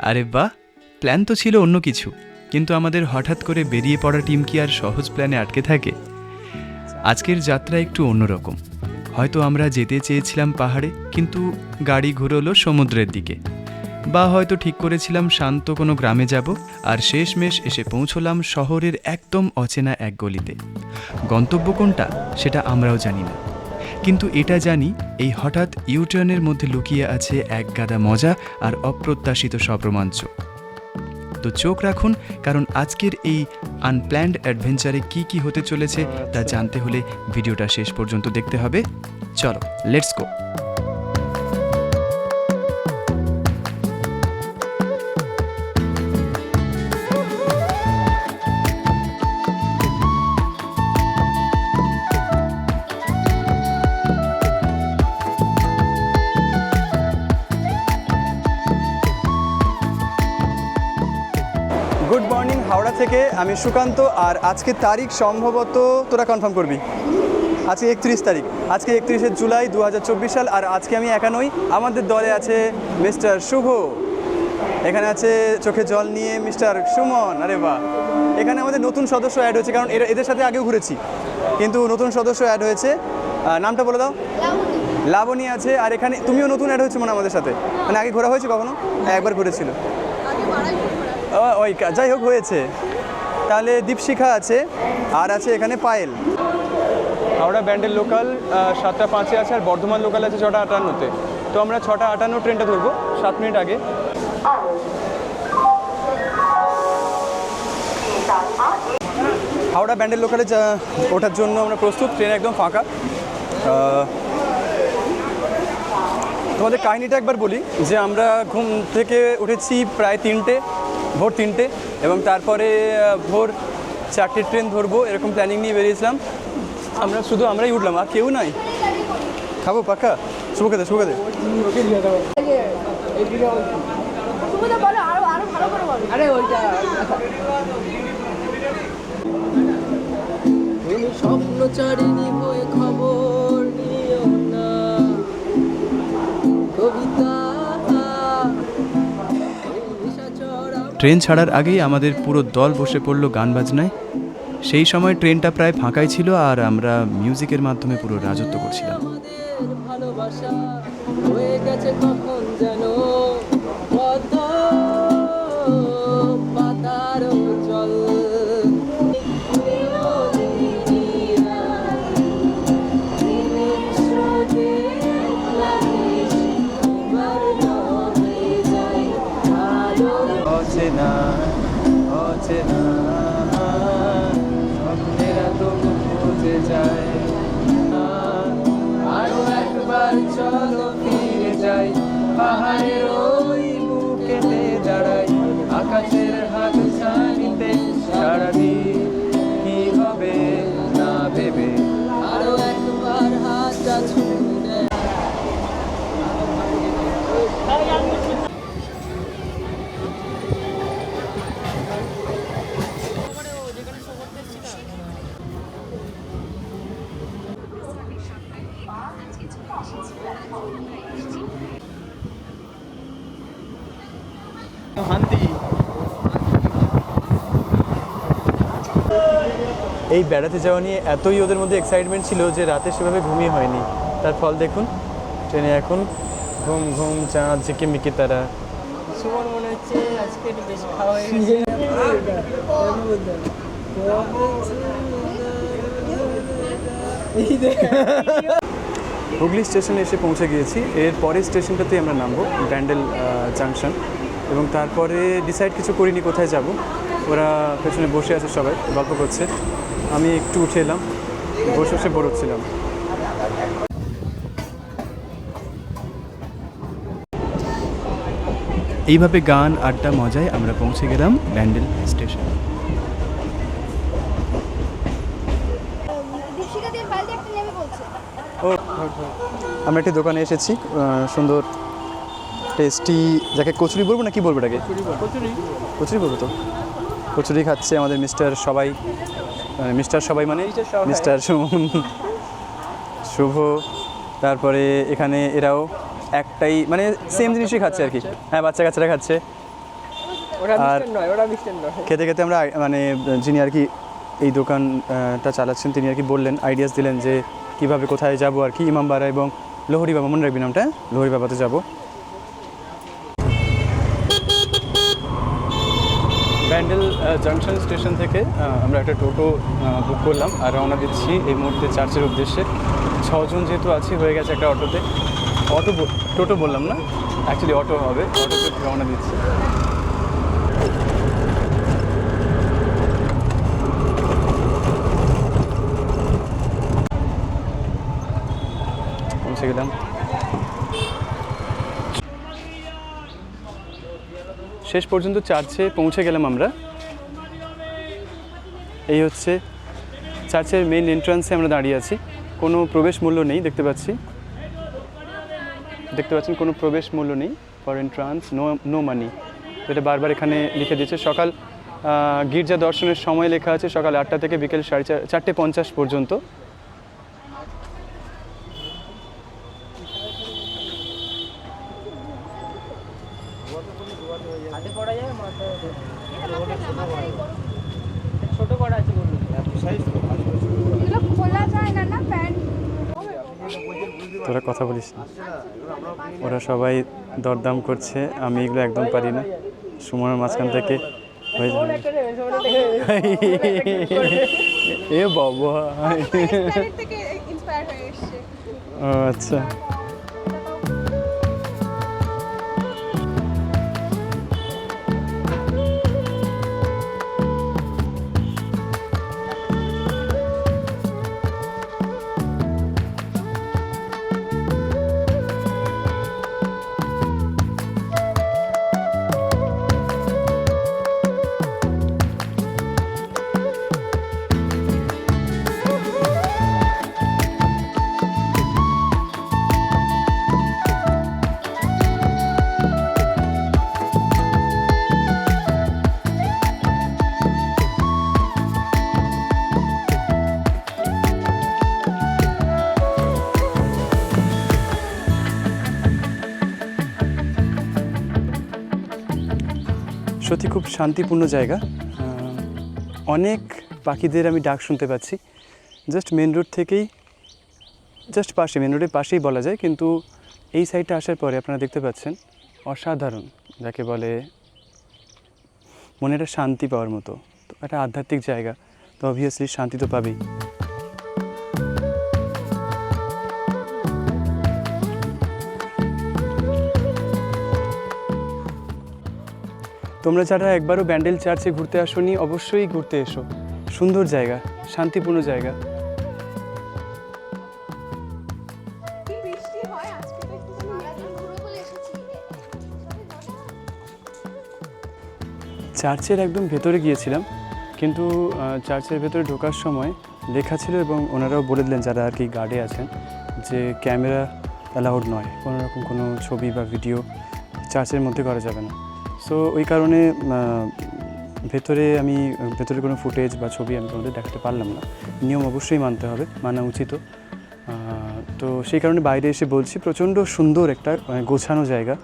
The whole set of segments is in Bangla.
আরে বাহ প্ল্যান তো ছিল অন্য কিছু, কিন্তু আমাদের হঠাৎ করে বেরিয়ে পড়া টিম কি আর সহজ প্ল্যানে আটকে থাকে? আজকের যাত্রা একটু অন্যরকম। হয়তো আমরা যেতে চেয়েছিলাম পাহাড়ে, কিন্তু গাড়ি ঘুরলো সমুদ্রের দিকে। বা হয়তো ঠিক করেছিলাম শান্ত কোনো গ্রামে যাব, আর শেষমেশ এসে পৌঁছলাম শহরের একদম অচেনা এক গলিতে। গন্তব্য কোনটা, সেটা আমরাও জানি না। কিন্তু এটা জানি, এই হঠাৎ ইউটার্নের মধ্যে লুকিয়ে আছে এক গাদা মজা আর অপ্রত্যাশিত সব রোমাঞ্চ তো চোখ রাখুন, কারণ আজকের এই আনপ্ল্যান্ড অ্যাডভেঞ্চারে কি কি হতে চলেছে তা জানতে হলে ভিডিওটা শেষ পর্যন্ত দেখতে হবে। চলো লেটস গো হাওড়া থেকে আমি সুকান্ত আর আজকে তারিখ সম্ভবত তোরা কনফার্ম করবি। আজকে একত্রিশ তারিখ। আজকে একত্রিশে জুলাই দু হাজার চব্বিশ সাল আর আজকে আমি একা নই আমাদের দলে আছে মিস্টার শুভ। এখানে আছে চোখে জল নিয়ে মিস্টার সুমন আরে বাহ। এখানে আমাদের নতুন সদস্য অ্যাড হয়েছে কারণ এরা এদের সাথে আগেও ঘুরেছি। কিন্তু নতুন সদস্য অ্যাড হয়েছে নামটা বলে দাও। লাবণী আছে আর এখানে তুমিও নতুন অ্যাড হয়েছো মানে আমাদের সাথে। মানে আগে ঘোরা হয়েছে কখনো? হ্যাঁ, একবার ঘুরেছিল। ওই যাই হোক হয়েছে। তাহলে দীপশিখা আছে আর আছে এখানে পায়েল। হাওড়া ব্যান্ডের লোকাল সাতটা পাঁচে আছে আর বর্ধমান লোকাল আছে ছটা আটান্নতে। তো আমরা ছটা আটান্ন ট্রেনটা ধরবো সাত মিনিট আগে। হাওড়া ব্যান্ডের লোকালে যা- ওঠার জন্য আমরা প্রস্তুত ট্রেন একদম ফাঁকা। তোমাদের কাহিনিটা একবার বলি যে আমরা ঘুম থেকে উঠেছি প্রায় তিনটে। ভোর তিনটে এবং তারপরে ভোর চারটে ট্রেন ধরবো এরকম প্ল্যানিং নিয়ে বেরিয়েছিলাম। আমরা শুধু আমরাই উঠলাম আর কেউ নাই। খাব পাক্কা শুভকে শুভকে দে তুমি তো বলো আরও আরও ভালো করে বলো। আরে ওইটা। তুমি স্বপ্নচারিণী হয়ে ট্রেন ছাড়ার আগেই আমাদের পুরো দল বসে পড়ল গান বাজনায়। সেই সময় ট্রেনটা প্রায় ফাঁকাই ছিল আর আমরা মিউজিকের মাধ্যমে পুরো রাজত্ব করছিলাম। Hallelujah. এই বেড়াতে যাওয়া নিয়ে এতই ওদের মধ্যে এক্সাইটমেন্ট ছিল যে রাতে সেভাবে ঘুমিয়ে হয়নি। তার ফল দেখুন ট্রেনে এখন ঘুম ঘুম চাঁদ ঝিকে মিকে তারা। সুমন মনে হচ্ছে আজকে একটু বেশি খাওয়া হয়ে গেছে। হুগলি স্টেশনে এসে পৌঁছে গিয়েছি। এর পরের স্টেশনটাতেই আমরা নামবো ব্যান্ডেল জাংশন। এবং তারপরে ডিসাইড কিছু করিনি কোথায় যাব। ওরা পেছনে বসে আছে সবাই গল্প করছে। আমি একটু উঠে এলাম বসে বসে হচ্ছিলাম। এইভাবে গান আড্ডা মজায় আমরা পৌঁছে গেলাম ব্যান্ডেল স্টেশন। ও আমরা একটি দোকানে এসেছি সুন্দর টেস্টি যাকে কচুরি বলব না কি বলব এটাকে? কচুরি বলব তো। কচুরি খাচ্ছে আমাদের মিস্টার সবাই মানে মিস্টার সবাই মানে মিস্টার সুমন। শুভ। তারপরে এখানে এরাও একটাই মানে সেম জিনিসই খাচ্ছে আর কি। হ্যাঁ বাচ্চা কাচ্চারা খাচ্ছে। আর খেতে খেতে আমরা মানে যিনি আর কি এই দোকানটা চালাচ্ছেন তিনি আর কি বললেন আইডিয়াস দিলেন যে কীভাবে কোথায় যাব আর কি ইমামবাড়া এবং লোহরি বাবা মনে রাখবি নামটা হ্যাঁ? লোহরি বাবাতে যাব। ব্যান্ডেল জাংশন স্টেশন থেকে আমরা একটা টোটো বুক করলাম আর রওনা দিচ্ছি এই মুহূর্তে চার্চের উদ্দেশ্যে। ছজন যেহেতু আছি, হয়ে গেছে একটা অটোতে। অটো টোটো বললাম না? অ্যাকচুয়ালি অটো হবে। অটোতে রওনা দিচ্ছি। পৌঁছে গেলাম। শেষ পর্যন্ত চার্চে পৌঁছে গেলাম আমরা। এই হচ্ছে চার্চের মেইন এন্ট্রান্সে আমরা দাঁড়িয়ে আছি। কোনো প্রবেশ মূল্য নেই, দেখতে পাচ্ছি। দেখতে পাচ্ছেন, কোনো প্রবেশ মূল্য নেই for entrance no no money এটা বারবার এখানে লিখে দিয়েছে, সকাল গির্জা দর্শনের সময় লেখা আছে, সকাল আটটা থেকে বিকেল সাড়ে চার চারটে পঞ্চাশ পর্যন্ত। হাতে পড়া যায় মাথায় ছোট করা আছে বলুন। খোলা যায় না না প্যান্ট? তোরা কথা বলিস না। ওরা সবাই দরদাম করছে আমি এগুলো একদম পারি না। সুমনের মাঝখান থেকে হয়ে যাবে। এ বাবা। আচ্ছা। সত্যি খুব শান্তিপূর্ণ জায়গা। অনেক পাখিদের আমি ডাক শুনতে পাচ্ছি। জাস্ট মেন রোড থেকেই, জাস্ট পাশে, মেন রোডের পাশেই বলা যায়। কিন্তু এই সাইডটা আসার পরে আপনারা দেখতে পাচ্ছেন, অসাধারণ, যাকে বলে মনে একটা শান্তি পাওয়ার মতো। তো একটা আধ্যাত্মিক জায়গা। তো অবভিয়াসলি শান্তি তো পাবেই। তোমরা যারা একবারও ব্যান্ডেল চার্চে ঘুরতে আসোনি অবশ্যই ঘুরতে এসো। সুন্দর জায়গা শান্তিপূর্ণ জায়গা। এসেছি। চার্চের একদম ভেতরে গিয়েছিলাম কিন্তু চার্চের ভেতরে ঢোকার সময় লেখা ছিল এবং ওনারাও বলে দিলেন যারা আর কি গার্ডে আছেন যে ক্যামেরা অ্যালাউড নয়। কোনো রকম কোনো ছবি বা ভিডিও চার্চের মধ্যে করা যাবে না। সো ওই কারণে ভেতরে আমি, ভেতরে কোনো ফুটেজ বা ছবি আমি তোমাদের দেখাতে পারলাম না। নিয়ম অবশ্যই মানতে হবে, মানা উচিত। তো সেই কারণে বাইরে এসে বলছি, প্রচণ্ড সুন্দর একটা গোছানো জায়গা।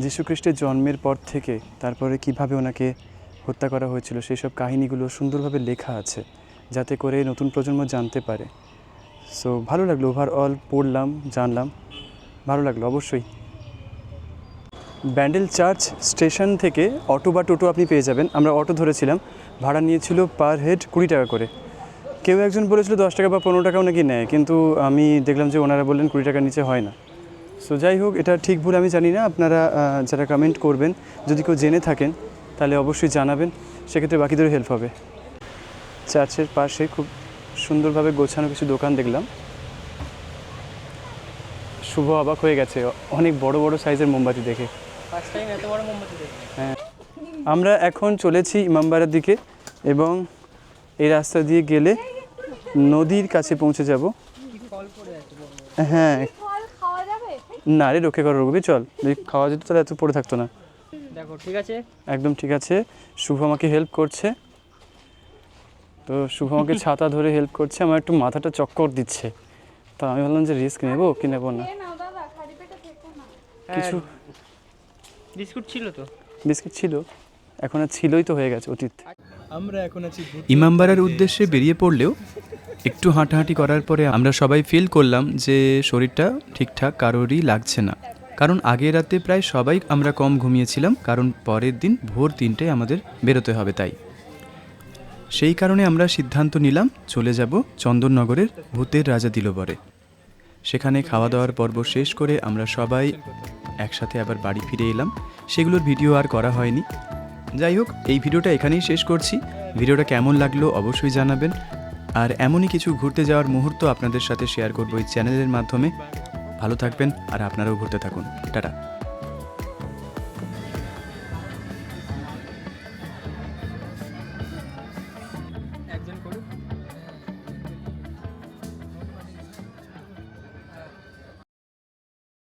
যীশুখ্রিস্টের জন্মের পর থেকে তারপরে কীভাবে ওনাকে হত্যা করা হয়েছিল সেই সব কাহিনীগুলো সুন্দরভাবে লেখা আছে, যাতে করে নতুন প্রজন্ম জানতে পারে। সো ভালো লাগল। ওভারঅল পড়লাম, জানলাম। ভালো লাগল, অবশ্যই। ব্যান্ডেল চার্চ স্টেশন থেকে অটো বা টোটো আপনি পেয়ে যাবেন। আমরা অটো ধরেছিলাম। ভাড়া নিয়েছিল পার হেড কুড়ি টাকা করে। কেউ একজন বলেছিল দশ টাকা বা পনেরো টাকাও নাকি নেয়, কিন্তু আমি দেখলাম যে ওনারা বললেন কুড়ি টাকার নিচে হয় না। সো যাই হোক, এটা ঠিক ভুল আমি জানি না। আপনারা যারা কমেন্ট করবেন, যদি কেউ জেনে থাকেন, তাহলে অবশ্যই জানাবেন। সেক্ষেত্রে বাকিদেরও হেল্প হবে। চার্চের পাশে খুব সুন্দরভাবে গোছানো কিছু দোকান দেখলাম। শুভ অবাক হয়ে গেছে। অনেক বড় বড় সাইজের মোমবাতি দেখে। ফার্স্ট টাইম এত বড় মোমবাতি দেখি আমরা এখন চলেছি ইমামবাড়ার দিকে এবং এই রাস্তা দিয়ে গেলে নদীর কাছে পৌঁছে যাব। হ্যাঁ। না রে রক্ষে করো রঘুবি চল। যদি খাওয়া যেত তাহলে এত পড়ে থাকতো না। দেখো ঠিক আছে? একদম ঠিক আছে। শুভ আমাকে হেল্প করছে। তো শুভ আমাকে ছাতা ধরে হেল্প করছে। আমার একটু মাথাটা চক্কর দিচ্ছে। তা আমি ভাবলাম যে রিস্ক নেব কি নেব না? খেয়ে নাও দাদা খালি পেটে থেকো না। কিছু বিস্কুট ছিল তো? বিস্কিট ছিল। এখন আর ছিলই তো হয়ে গেছে অতীত। আমরা এখন আছি ইমামবাড়ার উদ্দেশ্যে বেরিয়ে পড়লেও একটু হাঁটাহাঁটি করার পরে আমরা সবাই ফিল করলাম যে শরীরটা ঠিকঠাক কারোরই লাগছে না। কারণ আগের রাতে প্রায় সবাই আমরা কম ঘুমিয়েছিলাম কারণ পরের দিন ভোর তিনটে আমাদের বেরোতে হবে তাই। সেই কারণে আমরা সিদ্ধান্ত নিলাম চলে যাব চন্দননগরের ভূতের রাজা দিলবরে। সেখানে খাওয়া দাওয়ার পর্ব শেষ করে আমরা সবাই একসাথে আবার বাড়ি ফিরে এলাম। সেগুলোর ভিডিও আর করা হয়নি। যাই হোক, এই ভিডিওটা এখানেই শেষ করছি। ভিডিওটা কেমন লাগল অবশ্যই জানাবেন। আর এমনই কিছু ঘুরতে যাওয়ার মুহূর্ত আপনাদের সাথে শেয়ার করব এই চ্যানেলের মাধ্যমে। ভালো থাকবেন আর আপনারাও ঘুরতে থাকুন। টাটা।